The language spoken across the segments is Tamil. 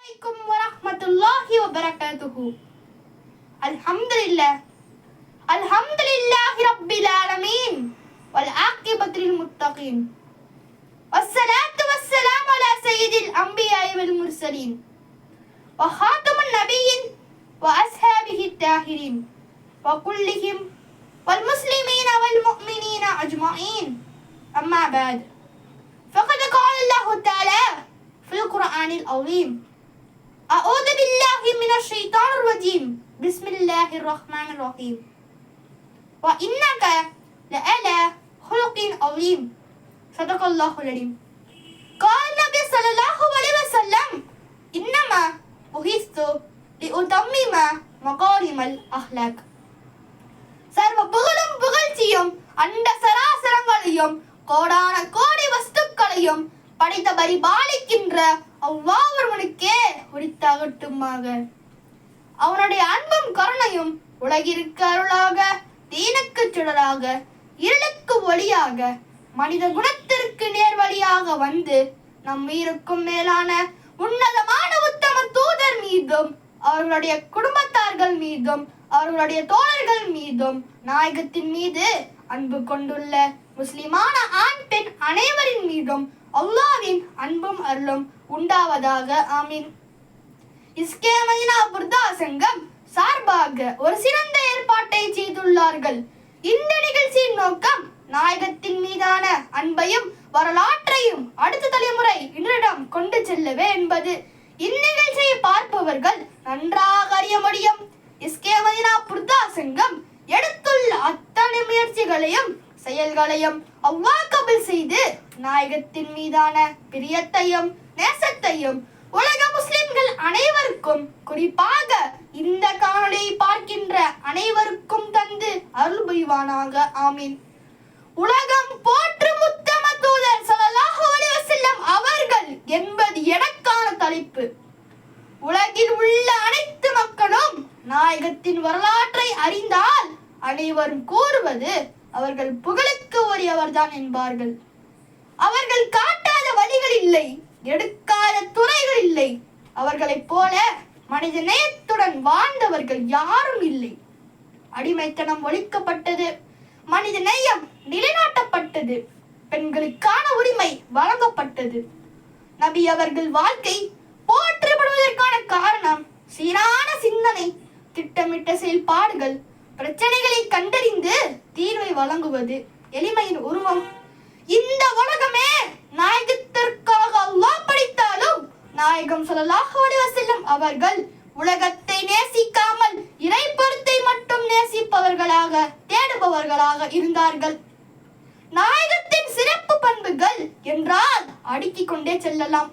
عليكم ورحمة الله وبركاته. الحمد لله الحمد لله رب العالمين والعاقبة للمتقين. والصلاة والسلام على سيد الأنبياء والمرسلين وخاتم النبيين وأصحابه الطاهرين وكلهم والمسلمين والمؤمنين أما بعد فقد قال الله تعالى في القرآن العظيم أعوذ بالله من الشيطان الرجيم بسم الله الرحمن الرحيم وإنك لعلى خلق عظيم صدق الله العظيم قال النبي صلى الله عليه وسلم إنما بعثت لأتمم مكارم الأخلاق சர்வ புகழும் புகழ்ச்சியும் அண்ட சராசரங்களையும் கோடான கோடி வஸ்துக்களையும் படைத்த பரிபாலிக்கின்ற அவ்வாவர்களுக்கே உரித்தாகட்டுமாக அவனுடைய அன்பும் கருணையும் உலகிற்கு அருளாக தீனுக்கு சுடராக இருளுக்கு ஒளியாக மனித குணத்திற்கு நேர் வழியாக வந்து நம் உயிருக்கும் மேலான உன்னதமான உத்தம தூதர் மீதும் அவர்களுடைய குடும்பத்தார்கள் மீதும் அவர்களுடைய தோழர்கள் மீதும் நாயகத்தின் மீது அன்பு கொண்டுள்ள முஸ்லிமான நாட்டின் அனைவரின் மீதும் அல்லாவின் அன்பும் அருளும் உண்டாவதாக. ஆமீன். இஸ்கே மதினா புர்தா சங்கம் சார்பாக ஒரு சிறந்த ஏற்பாட்டை செய்துள்ளார்கள். இந்த நிகழ்ச்சியின் நோக்கம் நாயகத்தின் மீதான அன்பையும் வரலாற்றையும் அடுத்த தலைமுறை இன்றிடம் கொண்டு செல்லவே என்பது. இந்நிகழ்ச்சியை பார்ப்பவர்கள் நன்றாக அறிய முடியும். இஸ்கே மதினா புர்தா சங்கம் எடுத்துள்ள அத்தனை முயற்சிகளையும் செயல்களையும் அவ்வா கபில் செய்து நாயகத்தின் மீதான பிரியத்தையும் நேசத்தையும் உலக முஸ்லிம்கள் அனைவருக்கும் குறிப்பாக இந்த காணொளியை பார்க்கின்ற அனைவருக்கும் தந்து அருள் புரிவானாக. ஆமீன். உலகம் போற்று முத்தம தூதர் ஸல்லல்லாஹு அலைஹி வஸல்லம் அவர்கள் என்பது எனக்கான தலைப்பு. உலகில் உள்ள அனைத்து மக்களும் நாயகத்தின் வரலாற்றை அறிந்தால் அனைவரும் கூறுவது அவர்கள் புகழுக்கு உரியவர்தான் என்பார்கள். அவர்கள் காட்டாத வழிகள் இல்லை எடுக்காத துறைகள் இல்லை. அவர்களைப் போல மனித நேயத்துடன் வாழ்ந்தவர்கள் யாரும் இல்லை. அடிமைத்தனம் ஒழிக்கப்பட்டது மனித நேயம் நிலைநாட்டப்பட்டது பெண்களுக்கான உரிமை வழங்கப்பட்டது. நபி அவர்கள் வாழ்க்கை போற்றப்படுவதற்கான காரணம் சீரான சிந்தனை திட்டமிட்ட செயல்பாடுகள் பிரச்சனைகளை கண்டறிந்து தீர்வை வழங்குவது எளிமையின் உருவம். இந்த உலகமே நாயகத்திற்காக அல்லாஹ் படித்தாலும் நாயகம் சொல்லலாக அலைஹி செல்லும் அவர்கள் உலகத்தை நேசிக்காமல் இறைப்பொருத்தை மட்டும் நேசிப்பவர்களாக தேடுபவர்களாக இருந்தார்கள். நாயகத்தின் சிறப்பு பண்புகள் என்றால் அடுக்கிக் கொண்டே செல்லலாம்.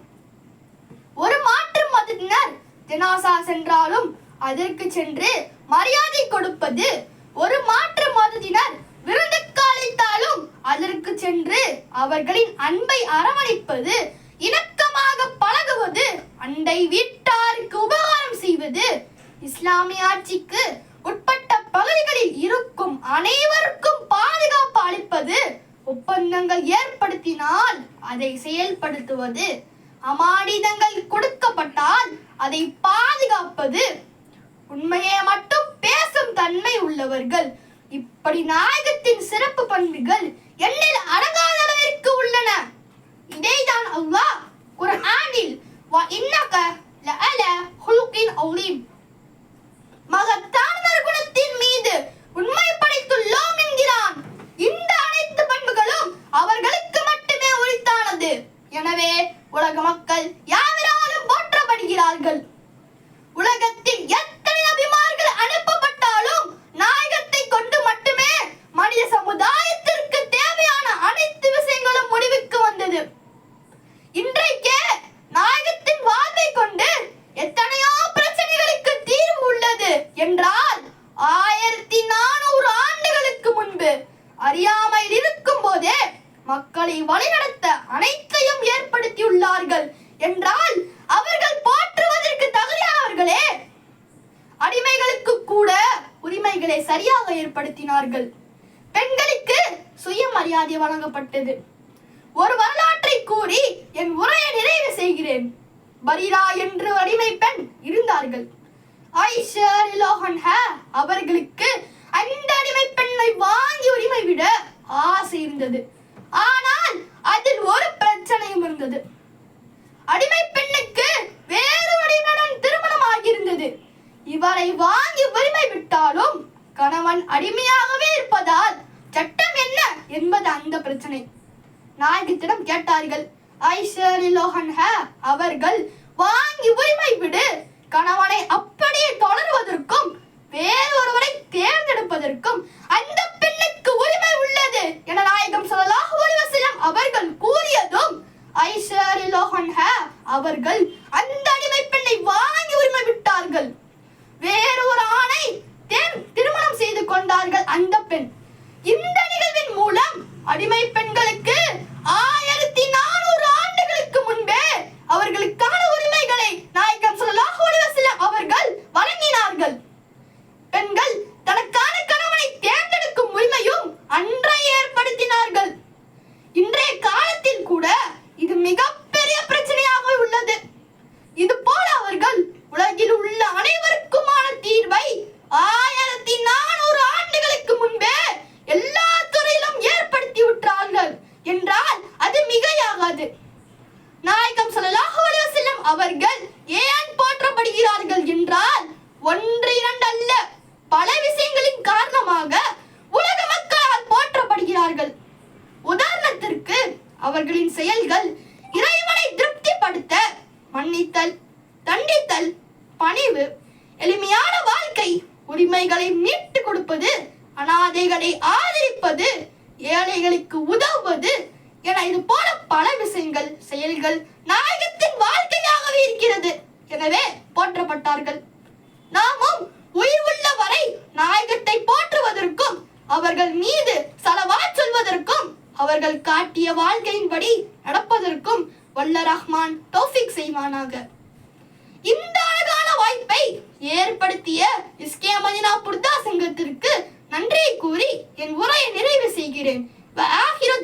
ஒரு மாற்று மதத்தினர் ஜனாசா சென்றாலும் அதற்கு சென்று மரியாதை கொடுப்பது ஒரு மாற்று மதத்தினர் விருந்துக்கு அழைத்தாலும் அதற்கு சென்று அவர்களின் அன்பை அரவணைப்பது இணக்கமாக பழகுவது அண்டை வீட்டாருக்கு உபகாரம் செய்வது இஸ்லாமிய ஆட்சிக்கு உட்பட்ட பகுதிகளில் இருக்கும் அனைவருக்கும் பாதுகாப்பு அளிப்பது ஒப்பந்தங்கள் ஏற்படுத்தினால் அதை செயல்படுத்துவது அமானிதங்கள் கொடுக்கப்பட்டால் அதை பாதுகாப்பது உண்மையை மட்டும் பேசும் தன்மை உள்ளவர்கள். இப்படி நாயகத்தின் சிறப்பு பண்புகள் எண்ணில் அடங்காத அளவிற்கு உள்ளன. இதைதான் அல்லாஹ் குர்ஆனில் வா இன்னக லஅல ஹுலுகின் அலீம். மகத்தான நற்குணத்தின் மீது உண்மை படைத்துள்ளோம் என்கிறான். இந்த அனைத்து பண்புகளும் அவர்களுக்கு மட்டுமே உரித்தானது. எனவே உலக மக்கள் யாவராலும் போற்றப்படுகிறார்கள். அடிமைகளுக்கு ஏற்படுத்தினார்கள். பெண்களுக்கு சுயமரியாதை வழங்கப்பட்டது. ஒரு வரலாற்றை கூறி என் உரையை நிறைவு செய்கிறேன். பரீரா என்று அடிமை பெண் இருந்தார்கள். ஆயிஷா அவர்களுக்கு அந்த அடிமை பெண்ணை வாங்கி உரிமை விட ஆசை இருந்தது. ஆனால் அதில் ஒரு பிரச்சனையும் இருந்தது. அடிமை பெண்ணுக்கு வேறு அடிமையுடன் திருமணம் ஆகியிருந்தது இவரை வா கணவன் அடிமையாகவே இருப்பதால் சட்டம் என்ன என்பது அந்த பிரச்சனை. நாயகத்திடம் கேட்டார்கள் ஐஷர் லோஹன்ஹா அவர்கள் வாங்கி உரிமை விடு. கணவனை அப்படியே தொடர்வதற்கும் வேறொருவரை தேர்ந்தெடுப்பதற்கும் அந்த பெண்ணுக்கு உரிமை உள்ளது என நாயகம் சொல்லலாக அலைஹி அவர்கள் கூறியதும் ஐஷர் லோஹன்ஹா அவர்கள் அந்த அடிமை பெண்ணை வாங்கி உரிமை விட்டார்கள். வேறொரு ஆணை திருமணம் செய்து கொண்டார்கள் அந்த பெண். இந்த நிகழ்வின் மூலம் அடிமை பெண்களுக்கு ஆயிரத்தி நாலு ஆண்டுகளுக்கு முன்பே அவர்களுக்கான உரிமைகளை நாயகம் ஸல்லல்லாஹு அலைஹி வஸல்லம் அவர்கள் வழங்கினார்கள் பெண்கள் தனக்கான கணவனை தேர்ந்தெடுக்கும் உரிமையும் அன்றே ஏற்படுத்தினார்கள் இன்றைய காலத்தில் கூட இது மிகப்பெரிய பிரச்சனையாக உள்ளது இது போல அவர்கள் உலகில் உள்ள அனைவருக்குமான தீர்வை ஆயிரத்தி நானூறு ஆண்டுகளுக்கு முன்பே எல்லா துறையிலும் ஏற்படுத்தி விட்டார்கள் என்றால் அது மிகையாகாது நாயகம் ஸல்லல்லாஹு அலைஹி வஸல்லம் அவர்கள் ஏன் போற்றப்படுகிறார்கள் என்றால் ஒன்று இரண்டு அல்ல பல விஷயங்களின் காரணமாக உலக மக்களால் போற்றப்படுகிறார்கள். உதாரணத்திற்கு அவர்களின் செயல்கள் இறைவனை திருப்திப்படுத்த மன்னித்தல் தண்டித்தல் பணிவு எளிமையான வாழ்க்கை உரிமைகளை மீட்டு கொடுப்பது அனாதைகளை ஆதரிப்பது ஏழைகளுக்கு உதவுவது என இது பல விஷயங்கள் செயல்கள் நாயகத்தின் வாழ்க்கையாகவே இருக்கிறது. எனவே போற்றப்பட்டார்கள். நாமும் உயிர் உள்ள வரை நாயகத்தை போற்றுவதற்கும் அவர்கள் மீது சலவாத் சொல்வதற்கும் அவர்கள் காட்டிய வாழ்க்கையின்படி நடப்பதற்கும் வல்ல ரஹ்மான் டோஃபிக் செய்வானாக. இந்த அழகான வாய்ப்பை ஏற்படுத்திய இஸ்கே மதினா புர்தா சங்கத்திற்கு நன்றியை கூறி என் உரையை நிறைவு செய்கிறேன்.